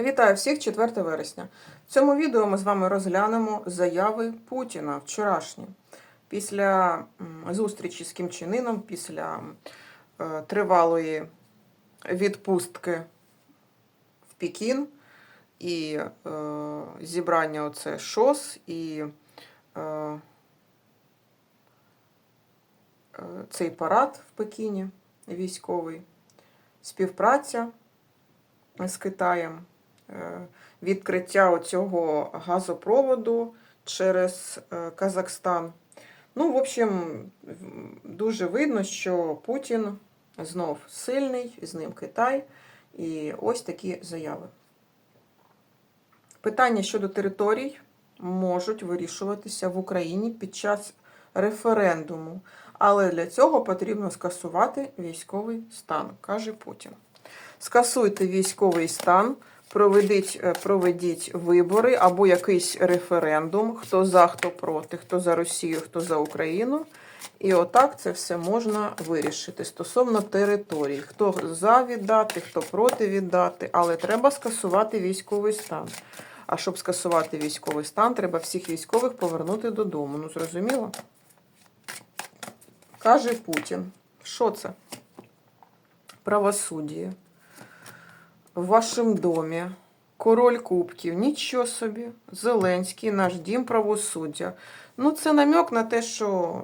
Вітаю всіх 4 вересня. В цьому відео ми з вами розглянемо заяви Путіна вчорашні. Після зустрічі з Кім Чен Іном, після е, тривалої відпустки в Пекін і е, зібрання оце ШОС і е, цей парад в Пекіні військовий, співпраця з Китаєм, відкриття оцього газопроводу через е, Казахстан. Ну, в общем, дуже видно, що Путін знов сильний, з ним Китай, і ось такі заяви. Питання щодо територій можуть вирішуватися в Україні під час референдуму, але для цього потрібно скасувати військовий стан, каже Путін. Скасуйте військовий стан, проведіть, е, проведіть вибори або якийсь референдум, хто за, хто проти, хто за Росію, хто за Україну. І отак це все можна вирішити стосовно територій. Хто за віддати, хто проти віддати, але треба скасувати військовий стан. А щоб скасувати військовий стан, треба всіх військових повернути додому. Ну, зрозуміло? Каже Путін. Що це? Правосуддя. В вашому домі. Король Кубків. Нічого собі. Зеленський, наш дім правосуддя. Ну, це намек на те, що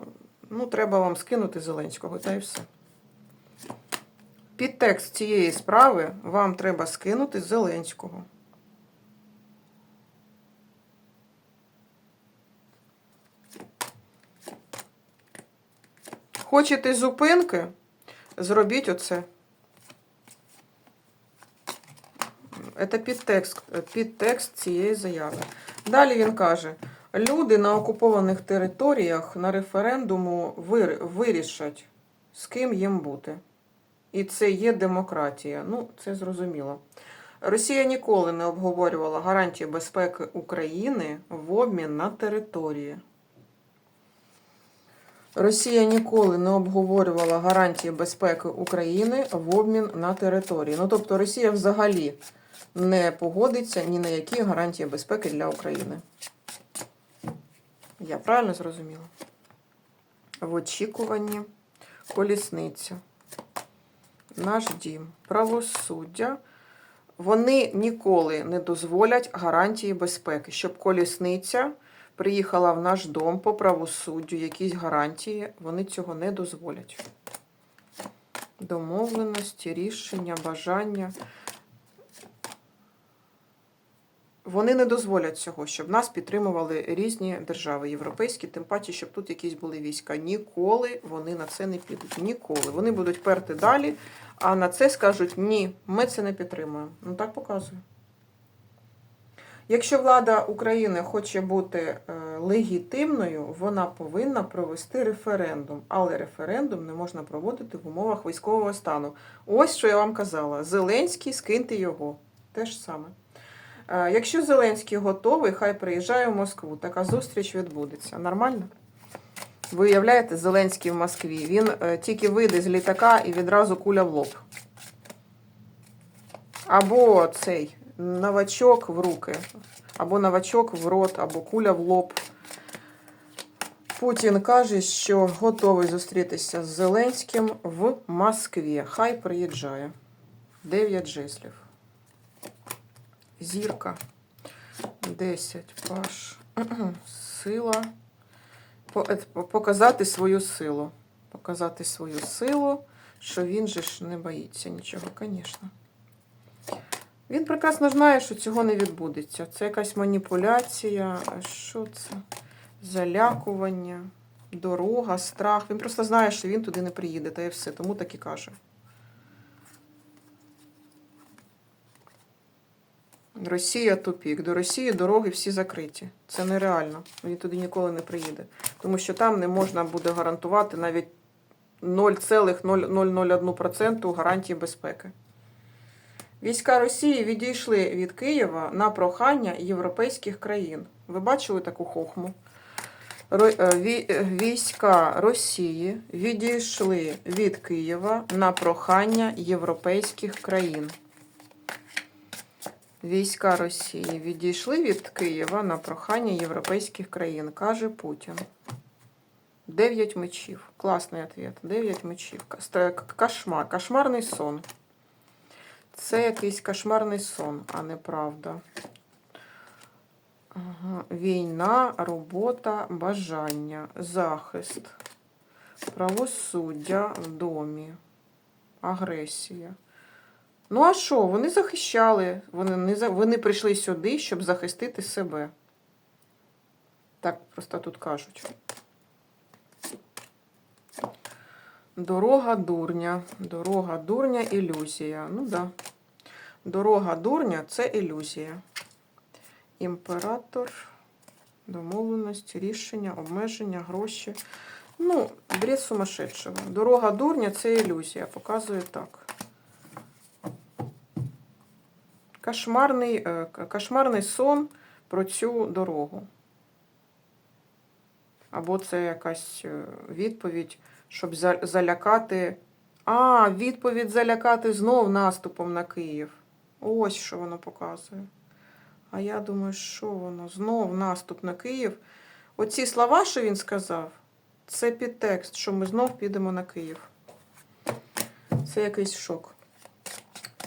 ну, треба вам скинути Зеленського, та й все. Під текст цієї справи вам треба скинути Зеленського. Хочете зупинки? Зробіть оце. Це підтекст, підтекст цієї заяви. Далі він каже: люди на окупованих територіях на референдуму вир- вирішать, з ким їм бути. І це є демократія. Ну, це зрозуміло. Росія ніколи не обговорювала гарантії безпеки України в обмін на території. Росія ніколи не обговорювала гарантії безпеки України в обмін на території. Ну, тобто Росія взагалі не погодиться ні на які гарантії безпеки для України. Я правильно зрозуміла? В очікуванні колісниця. Наш дім, правосуддя. Вони ніколи не дозволять гарантії безпеки, щоб колісниця приїхала в наш дом по правосуддю, якісь гарантії, вони цього не дозволять. Домовленості, рішення, бажання. Вони не дозволять цього, щоб нас підтримували різні держави європейські, тим паче, щоб тут якісь були війська. Ніколи вони на це не підуть. Ніколи. Вони будуть перти далі, а на це скажуть ні, ми це не підтримуємо. Ну так показує. Якщо влада України хоче бути е, легітимною, вона повинна провести референдум, але референдум не можна проводити в умовах військового стану. Ось що я вам казала: Зеленський, скиньте його. Те ж саме. Якщо Зеленський готовий, хай приїжджає в Москву. Така зустріч відбудеться. Нормально? Ви уявляєте, Зеленський в Москві. Він е, тільки вийде з літака і відразу куля в лоб. Або цей новачок в руки, або новачок в рот, або куля в лоб. Путін каже, що готовий зустрітися з Зеленським в Москві. Хай приїжджає. Дев'ять жеслів. Зірка. 10. Паш. Сила. Е, Показати свою силу. Показати свою силу, що він же ж не боїться нічого, звісно. Він прекрасно знає, що цього не відбудеться. Це якась маніпуляція. Що це? Залякування, дорога, страх. Він просто знає, що він туди не приїде, та і все. Тому так і каже. Росія тупік. До Росії дороги всі закриті. Це нереально. Він туди ніколи не приїде. Тому що там не можна буде гарантувати навіть 0,001% гарантії безпеки. Війська Росії відійшли від Києва на прохання європейських країн. Ви бачили таку хохму? Е, е, Війська Росії відійшли від Києва на прохання європейських країн. Війська Росії відійшли від Києва на прохання європейських країн, каже Путін. Дев'ять мечів. Класний ответ. Дев'ять мечів. Кошмар. Кошмарний сон. Це якийсь кошмарний сон, а не правда. Війна, робота, бажання, захист, правосуддя в домі, агресія. Ну, а що? Вони захищали. Вони, не, вони прийшли сюди, щоб захистити себе. Так просто тут кажуть. Дорога дурня. Дорога дурня, ілюзія. Ну да. Дорога дурня це ілюзія. Імператор, домовленість, рішення, обмеження, гроші. Ну, бред сумасшедшого. Дорога дурня це ілюзія. Показує так. Кошмарний, е, кошмарний сон про цю дорогу. Або це якась е, відповідь, щоб залякати. А, відповідь залякати знов наступом на Київ. Ось що воно показує. А я думаю, що воно? Знов наступ на Київ. Оці слова, що він сказав, це підтекст, що ми знов підемо на Київ. Це якийсь шок.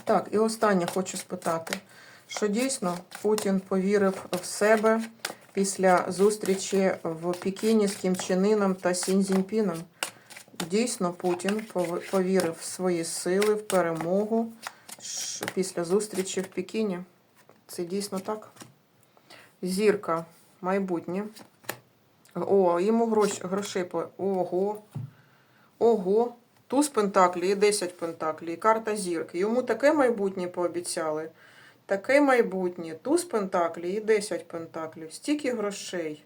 Так, і останнє хочу спитати, що дійсно Путін повірив в себе після зустрічі в Пекіні з Кім Іном та Сінь Цзіньпіном. Дійсно, Путін повірив в свої сили, в перемогу після зустрічі в Пекіні. Це дійсно так. Зірка, майбутнє. О, йому грош, грошей. Ого. Ого. Туз Пентаклі і 10 Пентаклі, і карта зірки. Йому таке майбутнє пообіцяли. Таке майбутнє. Туз Пентаклі і 10 Пентаклів. Стільки грошей,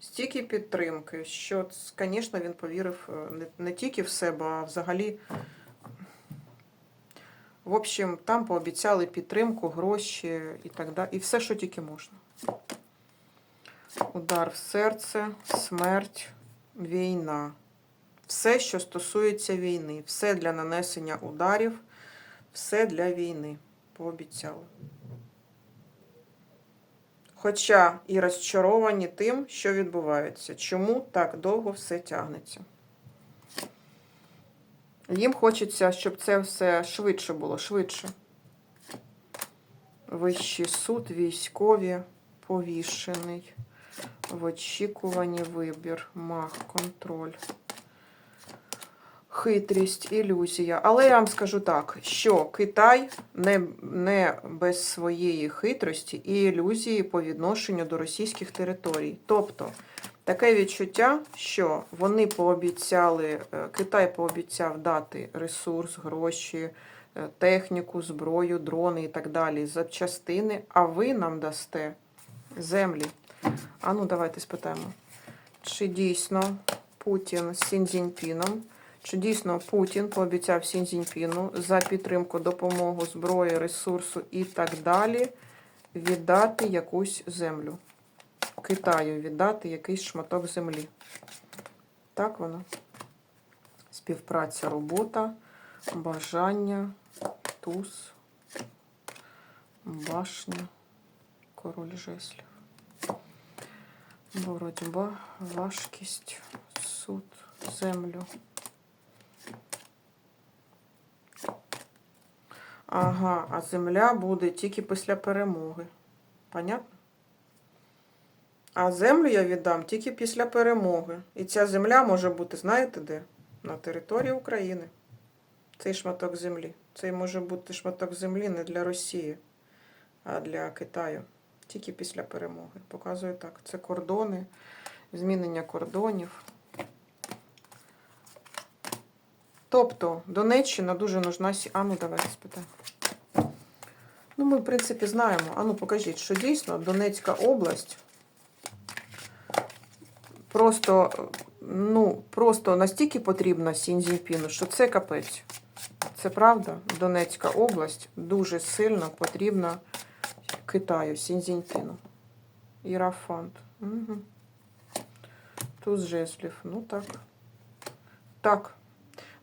стільки підтримки, що, звісно, він повірив е, не, не тільки в себе, а взагалі. В общем, там пообіцяли підтримку, гроші і так далі. І все, що тільки можна. Удар в серце, смерть, війна. Все, що стосується війни, все для нанесення ударів, все для війни. Пообіцяли. Хоча і розчаровані тим, що відбувається. Чому так довго все тягнеться? Їм хочеться, щоб це все швидше було, швидше. Вищий суд, військові, повішений, в очікуванні вибір, маг, контроль, хитрість, ілюзія. Але я вам скажу так, що Китай не, не без своєї хитрості і ілюзії по відношенню до російських територій. Тобто, Таке відчуття, що вони пообіцяли, е, Китай пообіцяв дати ресурс, гроші, е, техніку, зброю, дрони і так далі, запчастини, а ви нам дасте землі. А ну, давайте спитаємо, чи дійсно Путін з Сіньцзіньпіном, чи дійсно Путін пообіцяв Сіньцзіньпіну за підтримку, допомогу, зброї, ресурсу і так далі віддати якусь землю. Китаю віддати якийсь шматок землі. Так воно. Співпраця, робота, бажання, туз, башня, король жеслів. Боротьба, важкість, суд, землю. Ага, а земля буде тільки після перемоги. Понятно? А землю я віддам тільки після перемоги. І ця земля може бути, знаєте де? На території України. Цей шматок землі. Цей може бути шматок землі не для Росії, а для Китаю. Тільки після перемоги. Показую так. Це кордони, змінення кордонів. Тобто Донеччина дуже нужна. А ну давайте спитаємо. Ну, ми, в принципі, знаємо. А ну покажіть, що дійсно Донецька область просто, ну, просто настільки потрібна Сіньцзіньпіну, що це капець. Це правда. Донецька область дуже сильно потрібна Китаю, Сіньцзіньпіну. Ірафант. Угу. Туз жеслів. Ну так. Так.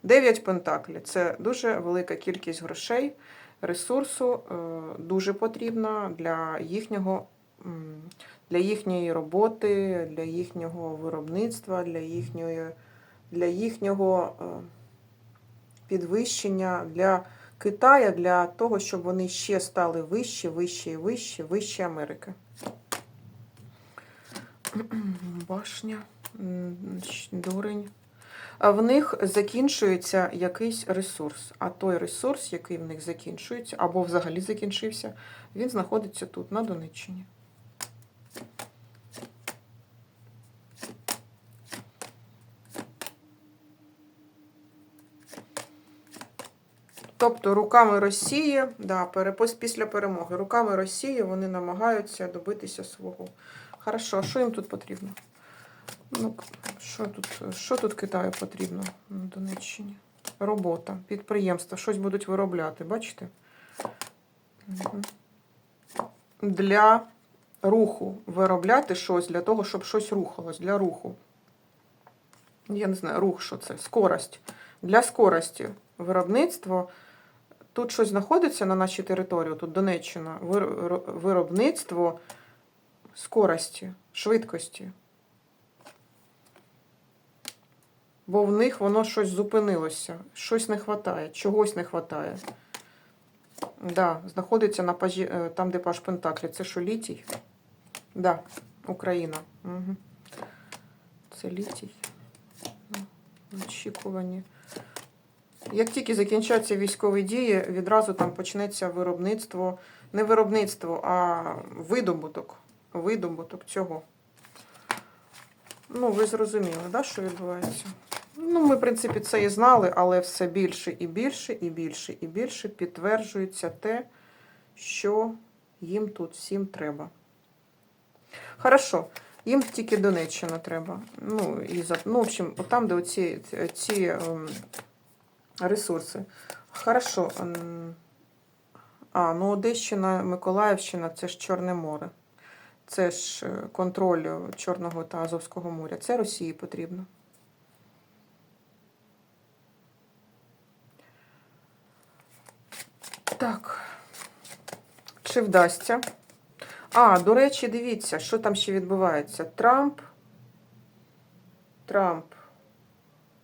Дев'ять пентаклів. Це дуже велика кількість грошей. ресурсу е, дуже потрібна для їхнього. Для їхньої роботи, для їхнього виробництва, для їхньої, для їхнього е, підвищення, для Китая, для того, щоб вони ще стали вище, вище і вище, вище Америки. Башня, дурень. В них закінчується якийсь ресурс. А той ресурс, який в них закінчується, або взагалі закінчився, він знаходиться тут, на Донеччині. Тобто руками Росії, да, після перемоги, руками Росії вони намагаються добитися свого. Хорошо, що їм тут потрібно? Ну, що тут, що тут Китаю потрібно на Донеччині? Робота, підприємства, щось будуть виробляти, бачите? Для руху виробляти щось для того, щоб щось рухалось, для руху. Я не знаю, рух, що це? Скорость. Для скорості виробництво. Тут щось знаходиться на нашій території, тут Донеччина, виробництво скорості, швидкості. Бо в них воно щось зупинилося, щось не вистачає, чогось не вистачає. Да, знаходиться на пажі, е, там, де паж Пентаклі. Це що, літій? Да, Україна. Угу. Це літій. Ну, Очікувані. Як тільки закінчаться військові дії, відразу там почнеться виробництво, не виробництво, а видобуток. Видобуток цього. Ну, ви зрозуміли, да, що відбувається? Ну, ми, в принципі, це і знали, але все більше і більше, і більше, і більше підтверджується те, що їм тут всім треба. Хорошо, їм тільки Донеччина треба. Ну, і за, ну в общем, там, де оці ці, ем, ресурси. Хорошо. ем, А, ну Одещина, Миколаївщина це ж Чорне море. Це ж е, контроль Чорного та Азовського моря. Це Росії потрібно. Так. Чи вдасться? А, до речі, дивіться, що там ще відбувається. Трамп. Трамп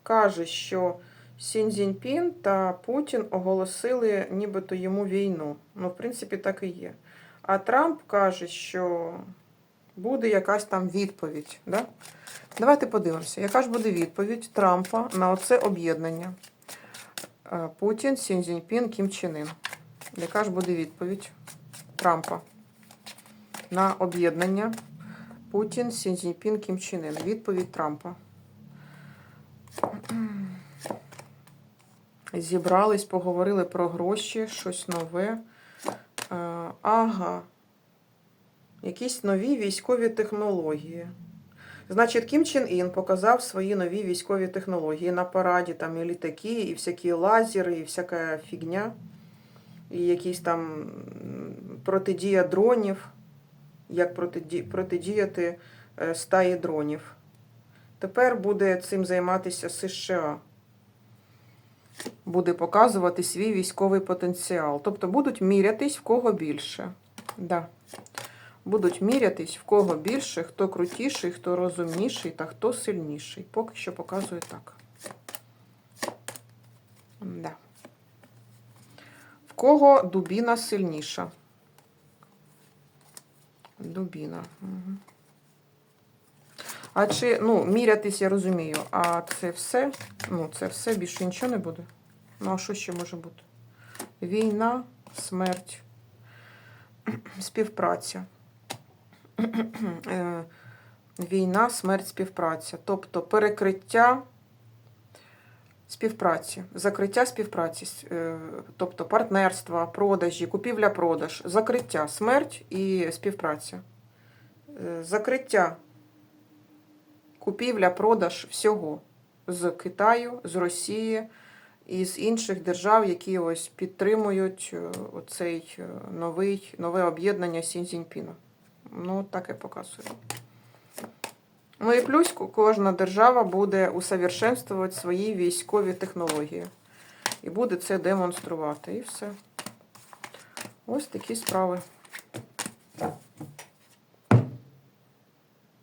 каже, що Сін Цзіньпін та Путін оголосили нібито йому війну. Ну, в принципі, так і є. А Трамп каже, що буде якась там відповідь. Да? Давайте подивимося, яка ж буде відповідь Трампа на оце об'єднання. Е, Путін, Сін Цзіньпін, Кім Чен Ін. Яка ж буде відповідь Трампа на об'єднання Путін, Сін Цзіньпін, Кім Чен Ін? Відповідь Трампа. Зібрались, поговорили про гроші, щось нове. Е, Ага. Якісь нові військові технології. Значить, Кім Чен Ін показав свої нові військові технології на параді, там і літаки, і всякі лазери, і всяка фігня, і якісь там протидія дронів, як протиді- протидіяти е, стаї дронів. Тепер буде цим займатися США. Буде показувати свій військовий потенціал. Тобто будуть мірятись в кого більше. Да. Будуть мірятись в кого більше, хто крутіший, хто розумніший та хто сильніший. Поки що показує так. Да. Кого дубіна сильніша? Дубіна. Угу. А чи, ну, мірятись я розумію, а це все? Ну, це все, більше нічого не буде. Ну, а що ще може бути? Війна, смерть, співпраця. Е, Війна, смерть, співпраця. Тобто перекриття співпраці, закриття співпраці, е, тобто партнерства, продажі, купівля-продаж, закриття, смерть і співпраця. Е, Закриття купівля-продаж всього з Китаю, з Росії і з інших держав, які ось підтримують е, оцей е, новий, нове об'єднання Сін Цзіньпіна. Ну, таке показує. Ну і плюс кожна держава буде усовершенствувати свої військові технології. І буде це демонструвати. І все. Ось такі справи.